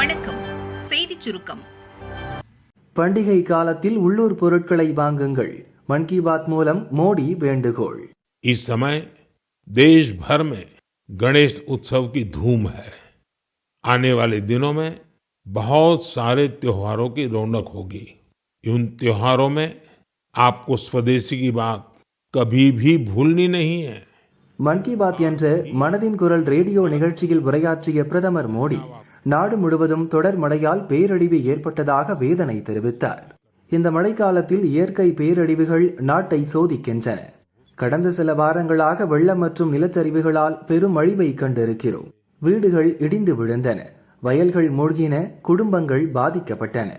வணக்கம் செய்திச் சுருக்கம் பண்டிகை காலத்தில் உள்ளூர் பொருட்களை வாங்குங்கள் மன் கி பாத் மூலம் மோடி வேண்டுகோள் इस समय देश भर में गणेश उत्सव की धूम है आने वाले दिनों में बहुत सारे त्योहारों की रौनक होगी उन त्योहारों में आपको स्वदेशी की बात कभी भी भूलनी नहीं है மன் கி பாத் என்ற மனதின் குரல் ரேடியோ நிகழ்ச்சியில் உரையாற்றிய பிரதமர் மோடி நாடு முழுவதும் தொடர் மழையால் பேரழிவு ஏற்பட்டதாக வேதனை தெரிவித்தார். இந்த மழைக்காலத்தில் இயற்கை பேரழிவுகள் நாட்டை சோதிக்கின்றன. கடந்த சில வாரங்களாக வெள்ளம் மற்றும் நிலச்சரிவுகளால் பெரும் அழிவை கண்டிருக்கிறோம். வீடுகள் இடிந்து விழுந்தன. வயல்கள் மூழ்கின. குடும்பங்கள் பாதிக்கப்பட்டன.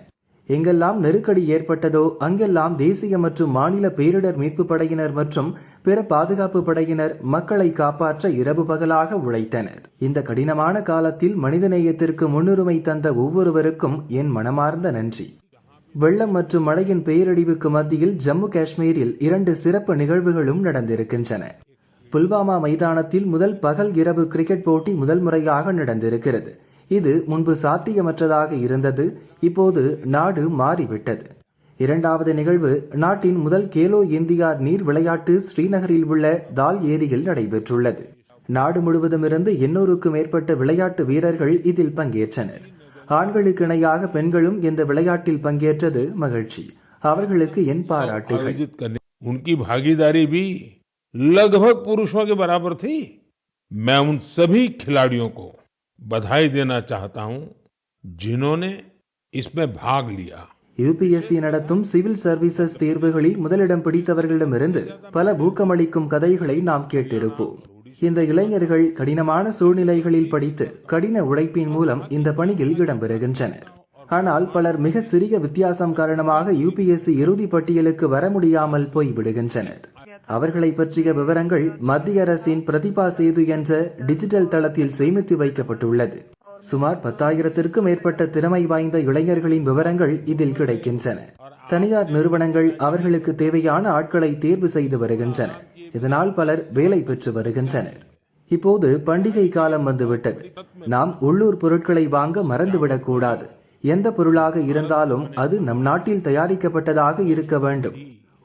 எங்கெல்லாம் நெருக்கடி ஏற்பட்டதோ அங்கெல்லாம் தேசிய மற்றும் மாநில பேரிடர் மீட்பு படையினர் மற்றும் பிற பாதுகாப்பு படையினர் மக்களை காப்பாற்ற இரவு பகலாக உழைத்தனர். இந்த கடினமான காலத்தில் மனிதநேயத்திற்கு முன்னுரிமை தந்த ஒவ்வொருவருக்கும் என் மனமார்ந்த நன்றி. வெள்ளம் மற்றும் மழையின் பேரழிவுக்கு மத்தியில் ஜம்மு காஷ்மீரில் இரண்டு சிறப்பு நிகழ்வுகளும் நடந்திருக்கின்றன. புல்வாமா மைதானத்தில் முதல் பகல் இரவு கிரிக்கெட் போட்டி முதல் முறையாக நடந்திருக்கிறது. இது முன்பு சாத்தியமற்றதாக இருந்தது இப்போது நாடு மாறிவிட்டது இரண்டாவது நிகழ்வு நாட்டின் முதல் கேலோ இந்தியா நீர் விளையாட்டு ஸ்ரீநகரில் உள்ள தால் ஏரியில் நடைபெற்றுள்ளது நாடு முழுவதும் இருந்து எண்ணூறுக்கும் மேற்பட்ட விளையாட்டு வீரர்கள் இதில் பங்கேற்றனர் ஆண்களுக்கு இணையாக பெண்களும் இந்த விளையாட்டில் பங்கேற்றது மகிழ்ச்சி அவர்களுக்கு என் பாராட்டுகள் आयोजित करने उनकी भागीदारी भी लगभग पुरुषों के बराबर थी मैं उन सभी खिलाड़ियों को बधाई देना चाहता हूं जिन्होंने इसमें भाग लिया யுபிஎஸ்சி நடத்தும் சிவில் சர்வீசஸ் தேர்வுகளில் முதலிடம் பிடித்தவர்களிடமிருந்து பல ஊக்கமளிக்கும் கதைகளை நாம் கேட்டிருப்போம் இந்த இளைஞர்கள் கடினமான சூழ்நிலைகளில் படித்து கடின உழைப்பின் மூலம் இந்த பணியில் இடம்பெறுகின்றனர் ஆனால் பலர் மிக சிறிய வித்தியாசம் காரணமாக யுபிஎஸ்சி இறுதி பட்டியலுக்கு வர முடியாமல் போய்விடுகின்றனர் அவர்களை பற்றிய விவரங்கள் மத்திய அரசின் பிரதிபா சேது என்ற டிஜிட்டல் தளத்தில் சேமித்து வைக்கப்பட்டுள்ளது. சுமார் பத்தாயிரத்திற்கும் மேற்பட்ட திறமை வாய்ந்த இளைஞர்களின் விவரங்கள் இதில் கிடைக்கின்றன. தனியார் நிறுவனங்கள் அவர்களுக்கு தேவையான ஆட்களை தேர்வு செய்து வருகின்றன. இதனால் பலர் வேலை பெற்று வருகின்றனர். இப்போது பண்டிகை காலம் வந்துவிட்டது. நாம் உள்ளூர் பொருட்களை வாங்க மறந்துவிடக்கூடாது எந்த பொருளாக இருந்தாலும் அது நம் நாட்டில் தயாரிக்கப்பட்டதாக இருக்க வேண்டும்.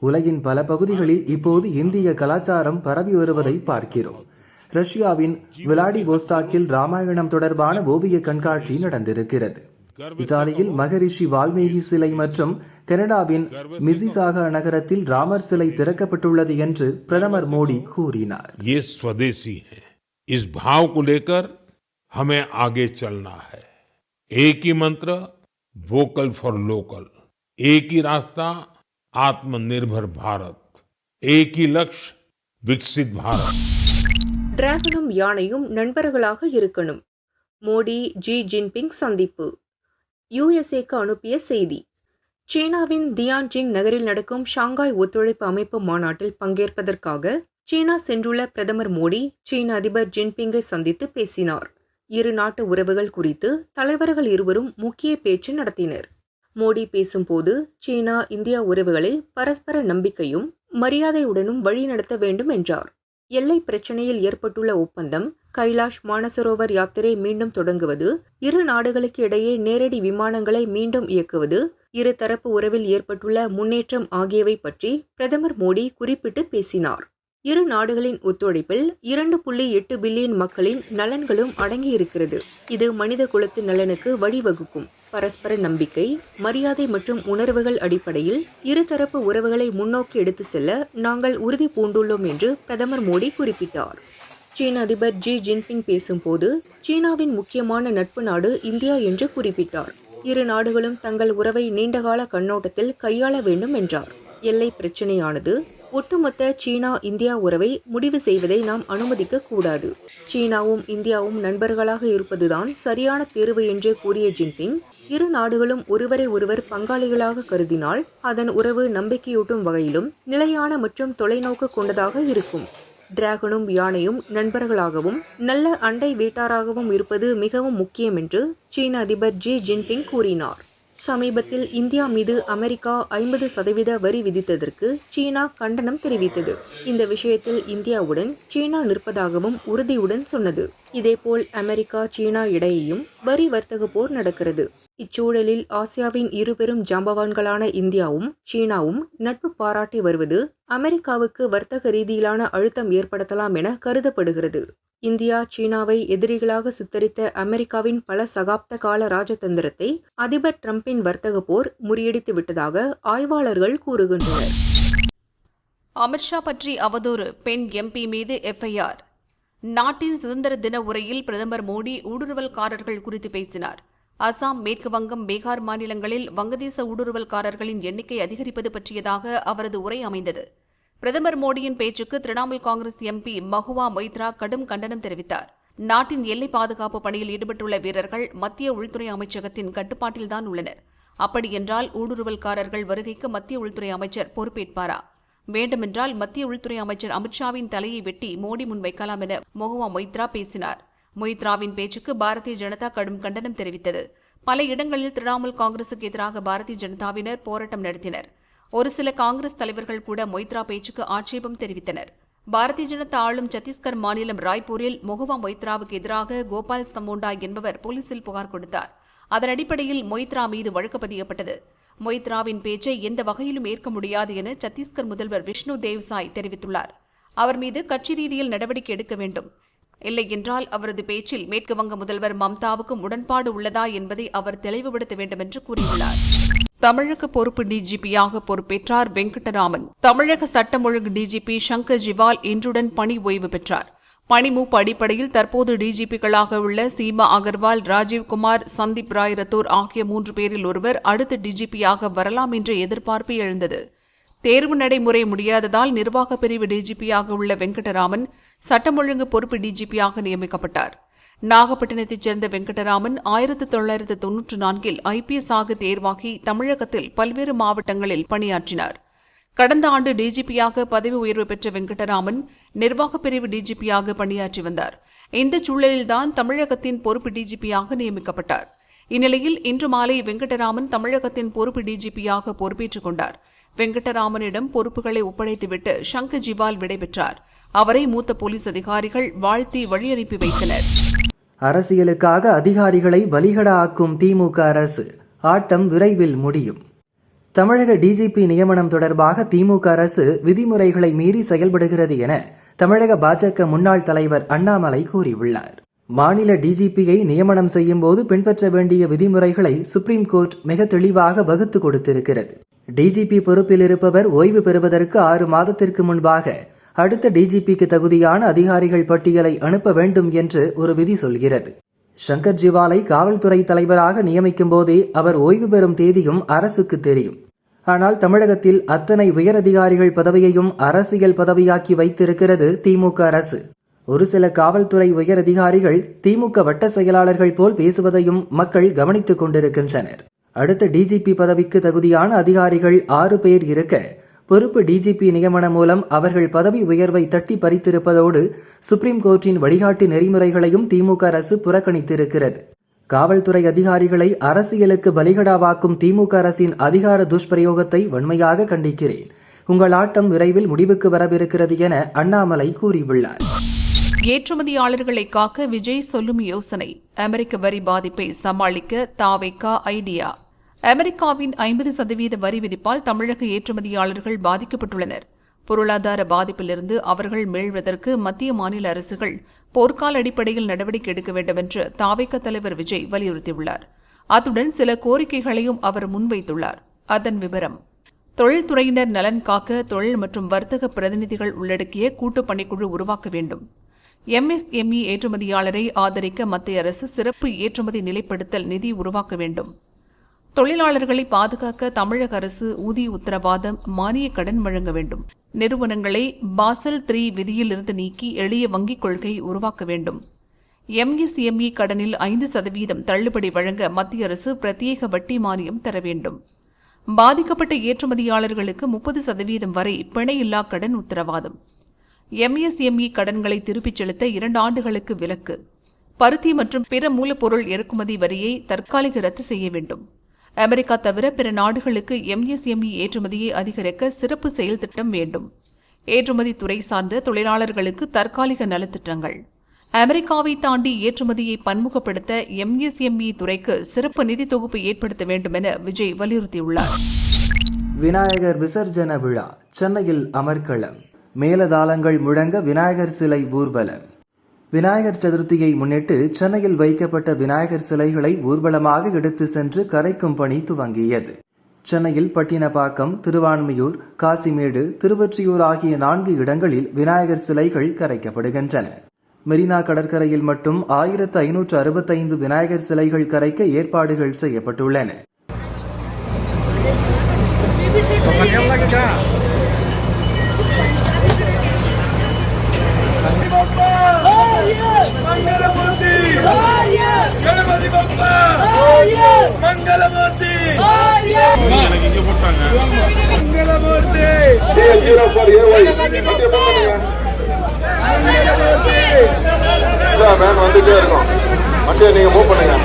உலகின் பல பகுதிகளில் இப்போது இந்திய கலாச்சாரம் பரவி வருவதை பார்க்கிறோம் ரஷ்யாவின் விளாடிவோஸ்டாக்கில் ராமாயணம் தொடர்பான ஓவிய கண்காட்சி நடந்திருக்கிறது இத்தாலியில் மகரிஷி வால்மீகி சிலை மற்றும் கனடாவின் மிசிசாகா நகரத்தில் ராமர் சிலை திறக்கப்பட்டுள்ளது என்று பிரதமர் மோடி கூறினார் ये स्वदेशी है इस भाव को लेकर हमें आगे चलना है एक ही मंत्र वोकल फॉर लोकल एक ही रास्ता आत्मनिर्भर भारत एक ही लक्ष्य विकसित भारत டிராகனும் யானையும் நண்பர்களாக இருக்கணும் மோடி ஜி ஜின்பிங் சந்திப்பு யுஎஸ்ஏக்கு அனுப்பிய செய்தி சீனாவின் தியான்ஜிங் நகரில் நடக்கும் ஷாங்காய் ஒத்துழைப்பு அமைப்பு மாநாட்டில் பங்கேற்பதற்காக சீனா சென்றுள்ள பிரதமர் மோடி சீன அதிபர் ஜின்பிங்கை சந்தித்து பேசினார் இரு நாட்டு உறவுகள் குறித்து தலைவர்கள் இருவரும் முக்கிய பேச்சு நடத்தினர் மோடி பேசும்போது சீனா இந்தியா உறவுகளில் பரஸ்பர நம்பிக்கையும் மரியாதையுடனும் வழிநடத்த வேண்டும் என்றார். எல்லை பிரச்சனையில் ஏற்பட்டுள்ள ஒப்பந்தம் கைலாஷ் மானசரோவர் யாத்திரை மீண்டும் தொடங்குவது இரு நாடுகளுக்கு இடையே நேரடி விமானங்களை மீண்டும் இயக்குவது இரு தரப்பு உறவில் ஏற்பட்டுள்ள முன்னேற்றம் ஆகியவை பற்றி பிரதமர் மோடி குறிப்பிட்டு பேசினார். இரு நாடுகளின் ஒத்துழைப்பில் இரண்டு புள்ளி எட்டு பில்லியன் மக்களின் நலன்களும் அடங்கியிருக்கிறது. இது மனித குலத்தின் நலனுக்கு வழிவகுக்கும். பரஸ்பர நம்பிக்கை மரியாதை மற்றும் உணர்வுகள் அடிப்படையில் இருதரப்பு உறவுகளை முன்னோக்கி எடுத்து செல்ல நாங்கள் உறுதி பூண்டுள்ளோம் என்று பிரதமர் மோடி குறிப்பிட்டார். சீன அதிபர் ஜி ஜின்பிங் பேசும்போது சீனாவின் முக்கியமான நட்பு நாடு இந்தியா என்று குறிப்பிட்டார். இரு நாடுகளும் தங்கள் உறவை நீண்டகால கண்ணோட்டத்தில் கையாள வேண்டும் என்றார். எல்லை பிரச்சினையானது ஒட்டுமொத்த சீனா இந்தியா உறவை முடிவு செய்வதை நாம் அனுமதிக்க கூடாது. சீனாவும் இந்தியாவும் நண்பர்களாக இருப்பதுதான் சரியான தேர்வு என்று கூறிய ஜின்பிங் இரு நாடுகளும் ஒருவரை ஒருவர் பங்காளிகளாக கருதினால் அதன் உறவு நம்பிக்கையூட்டும் வகையிலும் நிலையான மற்றும் தொலைநோக்கு கொண்டதாக இருக்கும். டிராகனும் யானையும் நண்பர்களாகவும் நல்ல அண்டை வீட்டாராகவும் இருப்பது மிகவும் முக்கியம் என்று சீன அதிபர் ஜி ஜின்பிங் கூறினார். சமீபத்தில் இந்தியா மீது அமெரிக்கா ஐம்பது சதவீத வரி விதித்ததற்கு சீனா கண்டனம் தெரிவித்தது. இந்த விஷயத்தில் இந்தியாவுடன் சீனா நிற்பதாகவும் உறுதியுடன் சொன்னது. இதேபோல் அமெரிக்கா சீனா இடையேயும் வரி வர்த்தக போர் நடக்கிறது. இச்சூழலில் ஆசியாவின் இருபெரும் ஜாம்பவான்களான இந்தியாவும் சீனாவும் நட்பு பாராட்டி வருவது அமெரிக்காவுக்கு வர்த்தக ரீதியிலான அழுத்தம் ஏற்படுத்தலாம் என கருதப்படுகிறது. இந்தியா சீனாவை எதிரிகளாக சித்தரித்த அமெரிக்காவின் பல சகாப்த கால ராஜதந்திரத்தை அதிபர் டிரம்பின் வர்த்தக போர் முறியடித்து விட்டதாக ஆய்வாளர்கள் கூறுகின்றனர். அமித்ஷா பற்றி அவதூறு பெண் எம்பி மீது எஃப்ஐஆர் நாட்டின் சுதந்திர தின உரையில் பிரதமர் மோடி ஊடுருவல்காரர்கள் குறித்து பேசினார். அசாம் மேற்கு வங்கம் பீகார் மாநிலங்களில் வங்கதேச ஊடுருவல்காரர்களின் எண்ணிக்கை அதிகரிப்பது பற்றியதாக அவரது உரை அமைந்தது. பிரதமர் மோடியின் பேச்சுக்கு திரிணாமுல் காங்கிரஸ் எம்பி மஹுவா மொய்த்ரா கடும் கண்டனம் தெரிவித்தார். நாட்டின் எல்லை பாதுகாப்பு பணியில் ஈடுபட்டுள்ள வீரர்கள் மத்திய உள்துறை அமைச்சகத்தின் கட்டுப்பாட்டில்தான் உள்ளனர். அப்படியென்றால் ஊடுருவல்காரர்கள் வருகைக்கு மத்திய உள்துறை அமைச்சர் பொறுப்பேற்பாரா? வேண்டுமென்றால் மத்திய உள்துறை அமைச்சர் அமித்ஷாவின் தலையை வெட்டி மோடி முன்வைக்கலாம் என மொஹுவா மொய்த்ரா பேசினார். மொய்த்ராவின் பேச்சுக்கு பாரதிய ஜனதா கடும் கண்டனம் தெரிவித்தது. பல இடங்களில் திரிணாமுல் காங்கிரசுக்கு எதிராக பாரதிய ஜனதாவினர் போராட்டம் நடத்தினர். ஒரு சில காங்கிரஸ் தலைவர்கள் கூட மொய்த்ரா பேச்சுக்கு ஆட்சேபம் தெரிவித்தனர். பாரதிய ஜனதா ஆளும் சத்தீஸ்கர் மாநிலம் ராய்ப்பூரில் மொஹுவா மொய்த்ராவுக்கு எதிராக கோபால் சமோண்டா என்பவர் போலீசில் புகார் கொடுத்தார். அதன் அடிப்படையில் மொய்த்ரா மீது வழக்கு பதியப்பட்டது. மொய்த்ராவின் பேச்சை எந்த வகையிலும் ஏற்க முடியாது என சத்தீஸ்கர் முதல்வர் விஷ்ணு தேவ்சாய் தெரிவித்துள்ளார். அவர் மீது கட்சி ரீதியில் நடவடிக்கை எடுக்க வேண்டும். இல்லை என்றால் அவரது பேச்சில் மேற்கு வங்க முதல்வர் மம்தாவுக்கும் உடன்பாடு உள்ளதா என்பதை அவர் தெளிவுபடுத்த வேண்டும் என்று கூறியுள்ளார். தமிழக பொறுப்பு டிஜிபியாக பொறுப்பேற்றார் வெங்கடராமன். தமிழக சட்டம் ஒழுங்கு டிஜிபி சங்கர் ஜிவால் இன்றுடன் பணி ஓய்வு பெற்றார். பணிமூப்பு அடிப்படையில் தற்போது டிஜிபிகளாக உள்ள சீமா அகர்வால் ராஜீவ்குமார் சந்தீப் ராய் ரத்தோர் ஆகிய மூன்று பேரில் ஒருவர் அடுத்த டிஜிபியாக வரலாம் என்ற எதிர்பார்ப்பு எழுந்தது. தேர்வு நடைமுறை முடியாததால் நிர்வாக பிரிவு டிஜிபியாக உள்ள வெங்கடராமன் சட்டம் ஒழுங்கு பொறுப்பு டிஜிபியாக நியமிக்கப்பட்டார். நாகப்பட்டினத்தைச் சேர்ந்த வெங்கடராமன் ஆயிரத்து தொள்ளாயிரத்து தொன்னூற்று நான்கில் ஐபிஎஸ் ஆக தேர்வாகி தமிழகத்தில் பல்வேறு மாவட்டங்களில் பணியாற்றினார். கடந்த ஆண்டு டிஜிபியாக பதவி உயர்வு பெற்ற வெங்கடராமன் நிர்வாகப் பிரிவு டிஜிபியாக பணியாற்றி வந்தார். இந்த சூழலில்தான் தமிழகத்தின் பொறுப்பு டிஜிபியாக நியமிக்கப்பட்டார். இந்நிலையில் இன்று மாலை வெங்கடராமன் தமிழகத்தின் பொறுப்பு டிஜிபியாக பொறுப்பேற்றுக் கொண்டார். வெங்கடராமனிடம் பொறுப்புகளை ஒப்படைத்துவிட்டு சங்கர் ஜிவால் விடைபெற்றார். அவரை மூத்த போலீஸ் அதிகாரிகள் வாழ்த்தி வழியனுப்பி வைத்தனர். அரசியலுக்காக அதிகாரிகளை பலிகடா ஆக்கும் திமுக அரசு. ஆட்டம் விரைவில் முடியும். தமிழக டிஜிபி நியமனம் தொடர்பாக திமுக அரசு விதிமுறைகளை மீறி செயல்படுகிறது என தமிழக பாஜக முன்னாள் தலைவர் அண்ணாமலை கூறியுள்ளார். மாநில டிஜிபியை நியமனம் செய்யும் போது பின்பற்ற வேண்டிய விதிமுறைகளை சுப்ரீம் கோர்ட் மிக தெளிவாக வகுத்து கொடுத்திருக்கிறது. டிஜிபி பொறுப்பில் இருப்பவர் ஓய்வு பெறுவதற்கு ஆறு மாதத்திற்கு முன்பாக அடுத்த டிஜிபிக்கு தகுதியான அதிகாரிகள் பட்டியலை அனுப்ப வேண்டும் என்று ஒரு விதி சொல்கிறது. சங்கர் ஜிவாலை காவல்துறை தலைவராக நியமிக்கும் போதே அவர் ஓய்வு பெறும் தேதியும் அரசுக்கு தெரியும். ஆனால் தமிழகத்தில் அத்தனை உயரதிகாரிகள் பதவியையும் அரசியல் பதவியாக்கி வைத்திருக்கிறது திமுக அரசு. ஒரு சில காவல்துறை உயரதிகாரிகள் திமுக வட்ட செயலாளர்கள் போல் பேசுவதையும் மக்கள் கவனித்துக் கொண்டிருக்கின்றனர். அடுத்த டிஜிபி பதவிக்கு தகுதியான அதிகாரிகள் ஆறு பேர் இருக்க பொறுப்பு டிஜிபி நியமனம் மூலம் அவர்கள் பதவி உயர்வை தட்டி பறித்திருப்பதோடு சுப்ரீம் கோர்ட்டின் வழிகாட்டு நெறிமுறைகளையும் திமுக அரசு புறக்கணித்திருக்கிறது. காவல்துறை அதிகாரிகளை அரசியலுக்கு பலிகடாவாக்கும் திமுக அரசின் அதிகார துஷ்பிரயோகத்தை வன்மையாக கண்டிக்கிறேன். உங்கள் ஆட்டம் விரைவில் முடிவுக்கு வரவிருக்கிறது என அண்ணாமலை கூறியுள்ளார். ஏற்றுமதியாளர்களை காக்க விஜய் சொல்லும் யோசனை. அமெரிக்க வரி பாதிப்பை சமாளிக்க தாவேக்கா ஐடியா. அமெரிக்காவின் ஐம்பது சதவீத வரி விதிப்பால் தமிழக ஏற்றுமதியாளர்கள் பாதிக்கப்பட்டுள்ளனர். பொருளாதார பாதிப்பிலிருந்து அவர்கள் மீள்வதற்கு மத்திய மாநில அரசுகள் போர்க்கால அடிப்படையில் நடவடிக்கை எடுக்க வேண்டும் என்று தாவைக்க தலைவர் விஜய் வலியுறுத்தியுள்ளார். அத்துடன் சில கோரிக்கைகளையும் அவர் முன்வைத்துள்ளார். அதன் விவரம் தொழில்துறையினர் நலன் காக்க தொழில் மற்றும் வர்த்தக பிரதிநிதிகள் உள்ளடக்கிய கூட்டு பணிக்குழு உருவாக்க வேண்டும். எம்எஸ்எம்இ ஏற்றுமதியாளரை ஆதரிக்க மத்திய அரசு சிறப்பு ஏற்றுமதி நிலைப்படுத்தல் நிதி உருவாக்க வேண்டும். தொழிலாளர்களை பாதுகாக்க தமிழக அரசு ஊதிய உத்தரவாதம் மானிய கடன் வழங்க வேண்டும். நிறுவனங்களை பாசல் த்ரீ விதியிலிருந்து நீக்கி எளிய வங்கிக் கொள்கை உருவாக்க வேண்டும். எம்எஸ்எம்இ கடனில் ஐந்து சதவீதம் தள்ளுபடி வழங்க மத்திய அரசு பிரத்யேக வட்டி மானியம் தர வேண்டும். பாதிக்கப்பட்ட ஏற்றுமதியாளர்களுக்கு முப்பது சதவீதம் வரை பிணையில்லா கடன் உத்தரவாதம். எம்எஸ்எம்இ கடன்களை திருப்பிச் செலுத்த இரண்டு ஆண்டுகளுக்கு விலக்கு. பருத்தி மற்றும் பிற மூலப்பொருள் இறக்குமதி வரியை தற்காலிக ரத்து செய்ய வேண்டும். அமெரிக்கா தவிர பிற நாடுகளுக்கு எம்எஸ்எம்இ ஏற்றுமதியை அதிகரிக்க சிறப்பு செயல் திட்டம் வேண்டும். ஏற்றுமதி துறை சார்ந்த தொழிலாளர்களுக்கு தற்காலிக நலத்திட்டங்கள். அமெரிக்காவை தாண்டி ஏற்றுமதியை பன்முகப்படுத்த எம்எஸ்எம்இ துறைக்கு சிறப்பு நிதி தொகுப்பு ஏற்படுத்த வேண்டும் என விஜய் வலியுறுத்தியுள்ளார். விநாயகர் விசர்ஜன விழா சென்னையில் அமர்க்களம். மேலதாளங்கள் முழங்க விநாயகர் சிலை ஊர்வலம். விநாயகர் சதுர்த்தியை முன்னிட்டு சென்னையில் வைக்கப்பட்ட விநாயகர் சிலைகளை ஊர்வலமாக எடுத்து சென்று கரைக்கும் பணி துவங்கியது. சென்னையில் பட்டினப்பாக்கம் திருவான்மியூர் காசிமேடு திருவொற்றியூர் ஆகிய நான்கு இடங்களில் விநாயகர் சிலைகள் கரைக்கப்படுகின்றன. மெரினா கடற்கரையில் மட்டும் ஆயிரத்து ஐநூற்று அறுபத்தைந்து விநாயகர் சிலைகள் கரைக்க ஏற்பாடுகள் செய்யப்பட்டுள்ளன. மங்களமூர்த்தி வந்துட்டே இருக்கும் வண்டியை நீங்க மூவ் பண்ணுங்க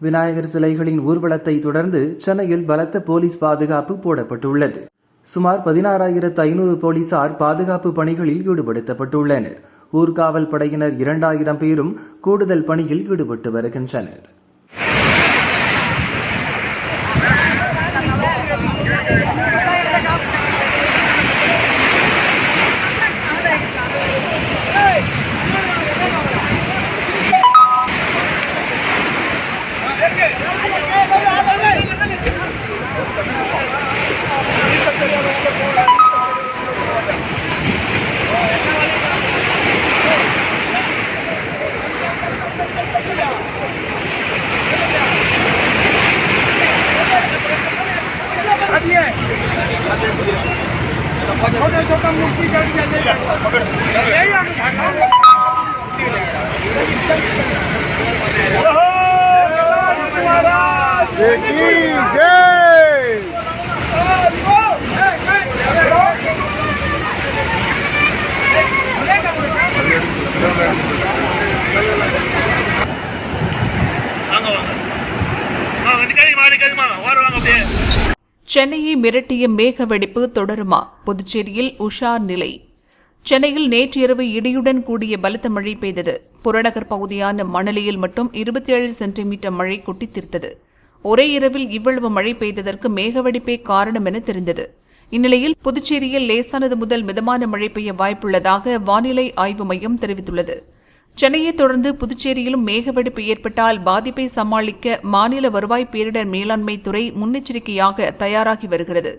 விநாயகர் சிலைகளின் ஊர்வலத்தை தொடர்ந்து சென்னையில் பலத்த போலீஸ் பாதுகாப்பு போடப்பட்டுள்ளது. சுமார் பதினாறாயிரத்து ஐநூறு போலீசார் பாதுகாப்பு பணிகளில் ஈடுபடுத்தப்பட்டுள்ளனர். ஊர்காவல் படையினர் இரண்டாயிரம் பேரும் கூடுதல் பணியில் ஈடுபட்டு வருகின்றனர். சென்னையை மிரட்டிய மேக வெடிப்பு தொடருமா? புதுச்சேரியில் உஷார் நிலை. சென்னையில் நேற்று இரவு இடியுடன் கூடிய பலத்த மழை பெய்தது. புறநகர் பகுதியான மணலியில் மட்டும் இருபத்தி ஏழு சென்டிமீட்டர் மழை கொட்டி தீர்த்தது ஒரே இரவில் இவ்வளவு மழை பெய்ததற்கு மேகவெடிப்பே காரணம் என தெரிந்தது. இந்நிலையில் புதுச்சேரியில் லேசானது முதல் மிதமான மழை பெய்ய வாய்ப்புள்ளதாக வானிலை ஆய்வு மையம் தெரிவித்துள்ளது. சென்னையை தொடர்ந்து புதுச்சேரியிலும் மேகவெடிப்பு ஏற்பட்டால் பாதிப்பை சமாளிக்க மாநில வருவாய் பேரிடர் மேலாண்மை துறை முன்னெச்சரிக்கையாக தயாராகி வருகிறது.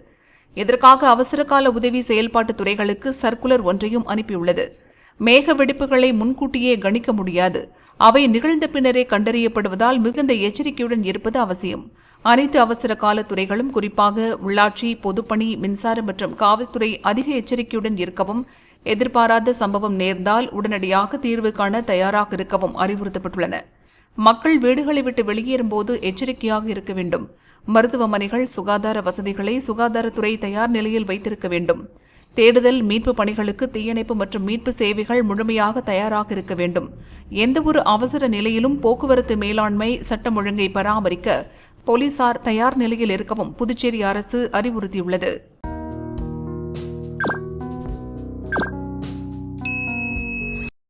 இதற்காக அவசரகால உதவி செயல்பாட்டு துறைகளுக்கு சர்க்குலர் ஒன்றையும் அனுப்பியுள்ளது. மேக வெடிப்புகளை முன்கூட்டியே கணிக்க முடியாது. அவை நிகழ்ந்த பின்னரே கண்டறியப்படுவதால் மிகுந்த எச்சரிக்கையுடன் இருப்பது அவசியம். அனைத்து அவசர கால துறைகளும் குறிப்பாக உள்ளாட்சி பொதுப்பணி மின்சாரம் மற்றும் காவல்துறை அதிக எச்சரிக்கையுடன் இருக்கவும் எதிர்பாராத சம்பவம் நேர்ந்தால் உடனடியாக தீர்வு காண தயாராக இருக்கவும் அறிவுறுத்தப்பட்டுள்ளன. மக்கள் வீடுகளை விட்டு வெளியேறும்போது எச்சரிக்கையாக இருக்க வேண்டும். மருத்துவமனைகள் சுகாதார வசதிகளை சுகாதாரத்துறை தயார் நிலையில் வைத்திருக்க வேண்டும். தேடுதல் மீட்பு பணிகளுக்கு தீயணைப்பு மற்றும் மீட்பு சேவைகள் முழுமையாக தயாராக இருக்க வேண்டும். எந்தவொரு அவசர நிலையிலும் போக்குவரத்து மேலாண்மை சட்டம் ஒழுங்கை பராமரிக்க போலீசார் தயார் நிலையில் இருக்கவும் புதுச்சேரி அரசு அறிவுறுத்தியுள்ளது.